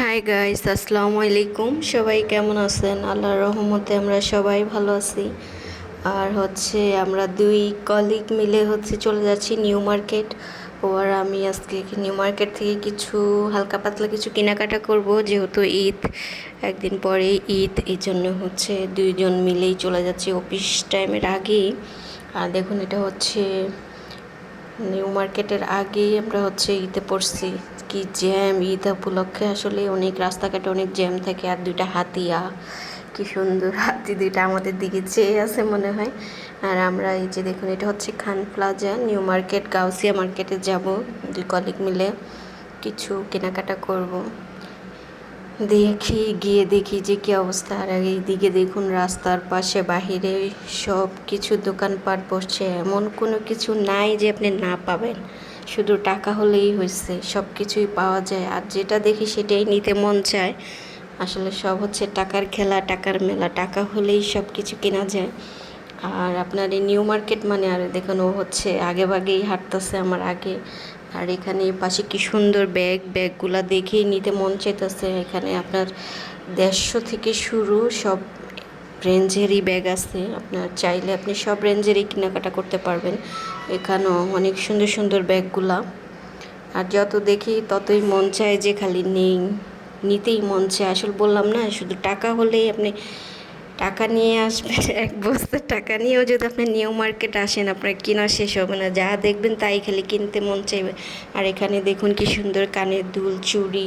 Hi guys আসসালামু আলাইকুম। সবাই কেমন আছেন? আল্লাহর রহমতে আমরা সবাই ভালো আছি। আর হচ্ছে আমরা দুই কলিগ মিলে হচ্ছে চলে যাচ্ছি নিউ মার্কেট ও আর আমি আজকে নিউ মার্কেট থেকে কিছু হালকা পাতলা কিছু কেনাকাটা করব, যেহেতু ঈদ। একদিন পরে ঈদ এই জন্য হচ্ছে দুইজন মিলেই চলে যাচ্ছি অফিস টাইমের আগেই। আর দেখুন, এটা হচ্ছে নিউ মার্কেটের আগেই আমরা হচ্ছে ঈদে পড়ছি। কি জ্যাম ঈদ উপলক্ষে আসলে অনেক রাস্তাঘাটে অনেক জ্যাম থাকে আর দুইটা হাতিয়া। কি সুন্দর হাতি দুইটা আমাদের দিকে চেয়ে আছে মনে হয়। আর আমরা এই যে দেখুন, এটা হচ্ছে Khan plaza new market Gausia মার্কেটে যাব। দুই কলিগ মিলে কিছু কেনাকাটা করব। দেখি, গিয়ে দেখি যে কী অবস্থা। আর এইদিকে দেখুন, রাস্তার পাশে, বাহিরে সব কিছু দোকানপাট বসছে। এমন কোনো কিছু নাই যে আপনি না পাবেন। শুধু টাকা হলেই হয়েছে, সব কিছুই পাওয়া যায়। আর যেটা দেখি সেটাই নিতে মন চায়। আসলে সব হচ্ছে টাকার খেলা, টাকার মেলা। টাকা হলেই সব কিছু কেনা যায়। আর আপনার এই নিউ মার্কেট মানে আর দেখুন, ও হচ্ছে আগে ভাগেই হাঁটতেছে আমার আগে। আর এখানে পাশে কি সুন্দর ব্যাগ, ব্যাগগুলা দেখেই নিতে মন চাইতেছে। এখানে আপনার দেড়শো থেকে শুরু সব রেঞ্জেরই ব্যাগ আছে। আপনার চাইলে আপনি সব রেঞ্জেরই কেনাকাটা করতে পারবেন। এখানেও অনেক সুন্দর সুন্দর ব্যাগগুলা। আর যত দেখি ততই মন চায় যে খালি নেই, নিতেই মন চায়। আসলে বললাম না, শুধু টাকা হলেই আপনি টাকা নিয়ে আসবেন এক বস্তা টাকা নিয়েও যদি আপনি নিউ মার্কেট আসেন, আপনার কেনা শেষ হবে না। যা দেখবেন তাই খালি কিনতে মন চাইবে। আর এখানে দেখুন কি সুন্দর কানের দুল, চুড়ি,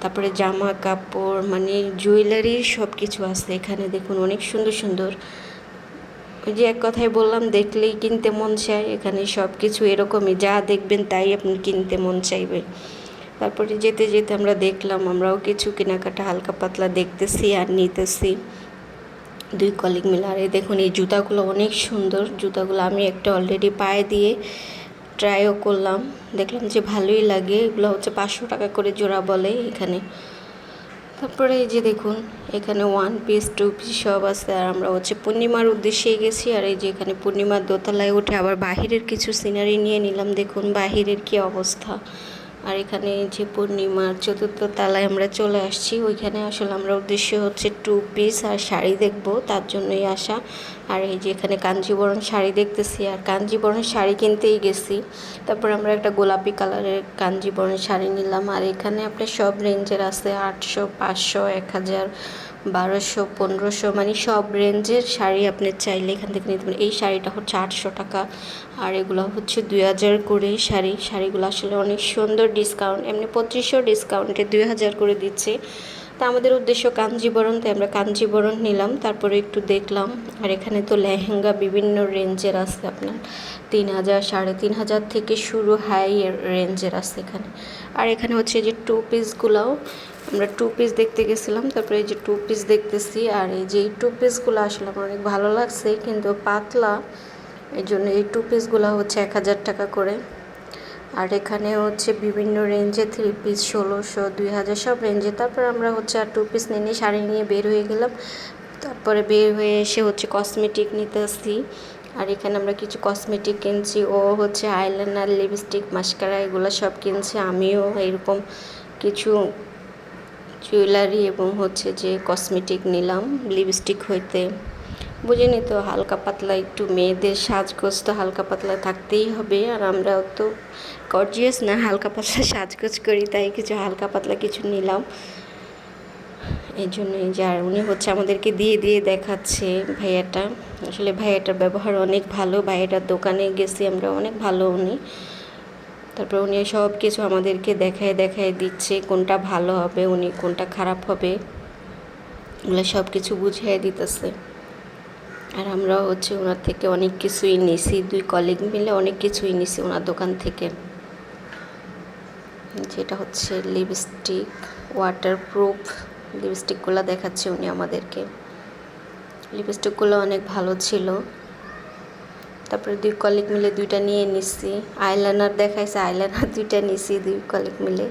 তারপরে জামা কাপড় মানে জুয়েলারির সব কিছু আছে। এখানে দেখুন অনেক সুন্দর সুন্দর। ওই যে এক কথায় বললাম, দেখলেই কিনতে মন চায়। এখানে সব কিছু এরকমই, যা দেখবেন তাই আপনি কিনতে মন চাইবে। তারপরে যেতে যেতে আমরা দেখলাম, আমরাও কিছু কেনাকাটা হালকা পাতলা দেখতেছি আর নিতেছি। দুই কলিগ মিলে। আর এই দেখুন, এই জুতাগুলো অনেক সুন্দর। জুতাগুলো আমি একটা অলরেডি পায়ে দিয়ে ট্রাইও করলাম। দেখলাম যে ভালোই লাগে। এগুলো হচ্ছে পাঁচশো টাকা করে জোড়া বলে এখানে। তারপরে এই যে দেখুন, এখানে ওয়ান পিস টু পিস সব আছে। আর আমরা হচ্ছে পূর্ণিমার উদ্দেশ্যে গেছি। আর এই যে এখানে পূর্ণিমার দোতলায় উঠে আবার বাহিরের কিছু সিনারি নিয়ে নিলাম। দেখুন, বাহিরের কি অবস্থা। আর এখানে যে পূর্ণিমার চতুর্থ তালায় আমরা চলে আসছি, ওইখানে আসলে আমরা উদ্দেশ্য হচ্ছে টু পিস আর শাড়ি দেখব, তার জন্যই আসা। আর এই যে এখানে কাঞ্জিবরণ শাড়ি দেখতেছি, আর কাঞ্জিবরণ শাড়ি কিনতেই গেছি। তারপর আমরা একটা গোলাপি কালারের কাঞ্জিবরণ শাড়ি নিলাম। আর এখানে আপনার সব রেঞ্জের আছে, আটশো, পাঁচশো, এক হাজার বারোশো, পনেরোশো মানে সব রেঞ্জের শাড়ি আপনি চাইলে এখান থেকে নিতে পারেন। এই শাড়িটা হচ্ছে আটশো টাকা। আর এগুলো হচ্ছে দুই হাজার করে শাড়ি। শাড়িগুলো আসলে অনেক সুন্দর ডিসকাউন্ট এমনি পঁচিশশো ডিসকাউন্টে দুই হাজার করে দিচ্ছে। তা আমাদের উদ্দেশ্য কাঞ্জিবরণ, তাই আমরা কাঞ্জিবরণ নিলাম। তারপরে একটু দেখলাম। আর এখানে তো লেহেঙ্গা বিভিন্ন রেঞ্জের আছে আপনার। তিন হাজার, সাড়ে তিন হাজার থেকে শুরু হাই রেঞ্জের আছে এখানে। আর এখানে হচ্ছে যে টু পিসগুলোও আমরা টু পিস দেখতে গেছিলাম, তারপরে এই যে টু পিস দেখতেছি, আর এই যে এই টু পিসগুলো আসলে আমার অনেক ভালো লাগছে, কিন্তু পাতলা, এই জন্য এই টু পিসগুলো হচ্ছে এক হাজার টাকা করে। আর এখানে হচ্ছে বিভিন্ন রেঞ্জে থ্রি পিস ষোলোশো, দুই হাজার, সব রেঞ্জে তারপর আমরা হচ্ছে আর টু পিস নিয়ে শাড়ি নিয়ে বের হয়ে গেলাম। তারপরে বের হয়ে এসে হচ্ছে কসমেটিক নিতে আসি আর এখানে আমরা কিছু কসমেটিক কিনছি, ও হচ্ছে আইলাইনার লিপস্টিক মাস্কারা এগুলো সব কিনছে। আমিও এরকম কিছু জুয়েলারি এবং হচ্ছে যে কসমেটিক নিলাম লিপস্টিক হইতে। বুঝিনি তো, হালকা পাতলা একটু মেয়েদের সাজগোজ তো হালকা পাতলা থাকতেই হবে। আর আমরাও তো গর্জিয়াস না, হালকা পাতলা সাজগোজ করি, তাই কিছু হালকা পাতলা কিছু নিলাম। এই জন্যই যে আর উনি হচ্ছে আমাদেরকে দিয়ে দিয়ে দেখাচ্ছে ভাইয়াটা। আসলে ভাইয়াটার ব্যবহার অনেক ভালো, ভাইয়াটার দোকানে গেছি আমরা অনেক ভালো উনি। তারপর উনি সব কিছু আমাদেরকে দেখায় দেখায় দিচ্ছে, কোনটা ভালো হবে, উনি কোনটা খারাপ হবে ওগুলো সব কিছু বুঝিয়ে দিতেছে। আর আমরা হচ্ছে ওনার থেকে অনেক কিছুই নিছি, দুই কলিগ মিলে অনেক কিছুই নিছি ওনার দোকান থেকে। যেটা হচ্ছে লিপস্টিক ওয়াটারপ্রুফ লিপস্টিকগুলো দেখাচ্ছে উনি আমাদেরকে। লিপস্টিকগুলো অনেক ভালো ছিল। তারপরে দুই কলিক মিলে দুইটা নিয়ে নিচ্ছি আইলাইনার দেখাইছে আইলাইনার দুইটা নিছি, দুই কলিক মিলে।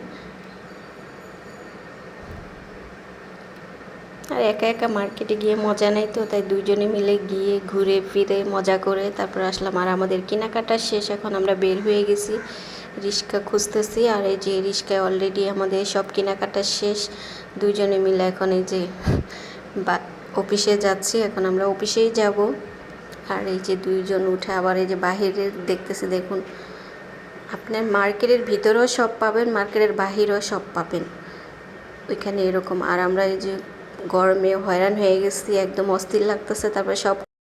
আর একা একা মার্কেটে গিয়ে মজা নেই তো, তাই দুজনে মিলে গিয়ে ঘুরে ফিরে মজা করে তারপর আসলাম। আর আমাদের কেনাকাটা শেষ, এখন আমরা বের হয়ে গেছি, রিক্সা খুঁজতেছি। আর এই যে রিক্সায় অলরেডি আমাদের সব কেনাকাটা শেষ, দুইজনে মিলে এখন এই যে বা অফিসে যাচ্ছি। এখন আমরা অফিসেই যাব। আর এই যে দুইজন উঠে আবার এই যে বাহিরে দেখতেছে, দেখুন। আপনার মার্কেটের ভিতরেও সব পাবেন, মার্কেটের বাহিরেও সব পাবেন। ওইখানে এরকম। আর আমরা এই যে গরমে হয়রান হয়ে গেছি, একদম অস্থির লাগতেছে। তারপরে সব